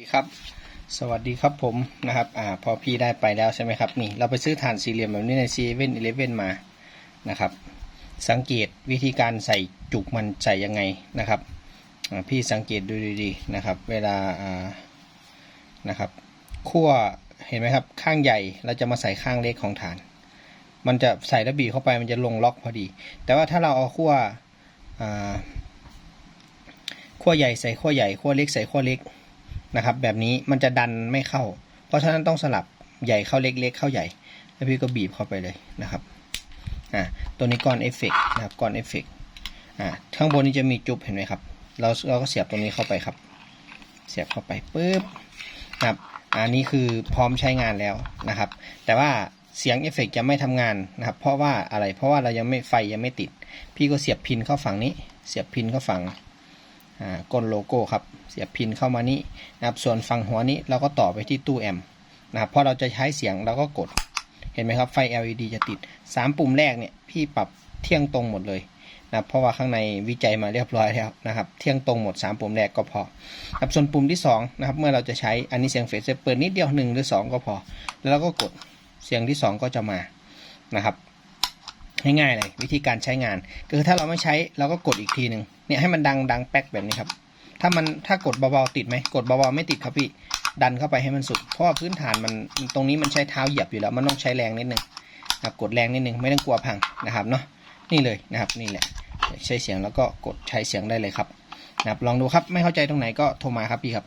สวัสดีครับ สวัสดีครับผมนะครับอ่าพอพี่ได้ไปแล้วใช่ไหมครับนี่เราไปซื้อฐานสี่เหลี่ยมแบบนี้ในซีเว่นอีเลฟเว่นมานะครับ สังเกตวิธีการใส่จุกมันใส่ยังไงนะครับอ่าพี่สังเกตดูดีๆนะครับ เวลาอ่านะครับขั้วเห็นไหมครับข้างใหญ่เราจะมาใส่ข้างเล็กของฐาน มันจะใส่แล้วบีบเข้าไปมันจะลงล็อกพอดี แต่ว่าถ้าเราเอาขั้วอ่าขั้วใหญ่ใส่ขั้วใหญ่ขั้วเล็กใส่ขั้วเล็ก นะครับ แบบนี้มันจะดันไม่เข้า เพราะฉะนั้นต้องสลับใหญ่เข้าเล็กเล็กเข้าใหญ่ แล้วพี่ก็บีบเข้าไปเลยนะครับอ่าตัวนี้ก้อนเอฟเฟกนะครับก้อนเอฟเฟกอ่าข้างบนนี้จะมีจุ๊บเห็นไหมครับ เราเราก็เสียบตรงนี้เข้าไปครับ เสียบเข้าไปปุ๊บนะครับอันนี้คือพร้อมใช้งานแล้วนะครับ แต่ว่าเสียงเอฟเฟกจะไม่ทำงานนะครับ เพราะว่าอะไรเพราะว่าเรายังไม่ไฟยังไม่ติด พี่ก็เสียบพินเข้าฝั่งนี้ เสียบพินเข้าฝั่ง ก้นโลโก้ครับ เสียบพินเข้ามานี้นะครับ ส่วนฝั่งหัวนี้เราก็ต่อไปที่ตู้แอมป์นะครับพอเราจะใช้เสียงเราก็กด เห็นไหมครับไฟ LED จะติด 3 ปุ่มแรกเนี่ยพี่ปรับเที่ยงตรงหมดเลยนะเพราะว่าข้างในวิจัยมาเรียบร้อยแล้วนะครับ เที่ยงตรงหมด 3 ปุ่มแรกก็พอครับส่วนปุ่มที่2นะครับเมื่อเราจะใช้อันนี้เสียงเฟซเปิดนิดเดียว1หรือ 2 ก็พอ แล้วเราก็กดเสียงที่ 2 ก็จะมานะครับ ง่ายๆเลยวิธีการใช้งานคือถ้าเราไม่ใช้เราก็กดอีกทีหนึ่งเนี่ยให้มันดังดังแป๊กแบบนี้ครับ ถ้ามันถ้ากดเบาๆติดไหมกดเบาๆไม่ติดครับพี่ดันเข้าไปให้มันสุด เพราะว่าพื้นฐานมันตรงนี้มันใช้เท้าเหยียบอยู่แล้ว มันต้องใช้แรงนิดนึงนะกดแรงนิดนึงไม่ต้องกลัวพังนะครับเนาะนี่เลยนะครับนี่แหละใช้เสียงแล้วก็กดใช้เสียงได้เลยครับนะครับลองดูครับไม่เข้าใจตรงไหนก็โทรมาครับพี่ครับ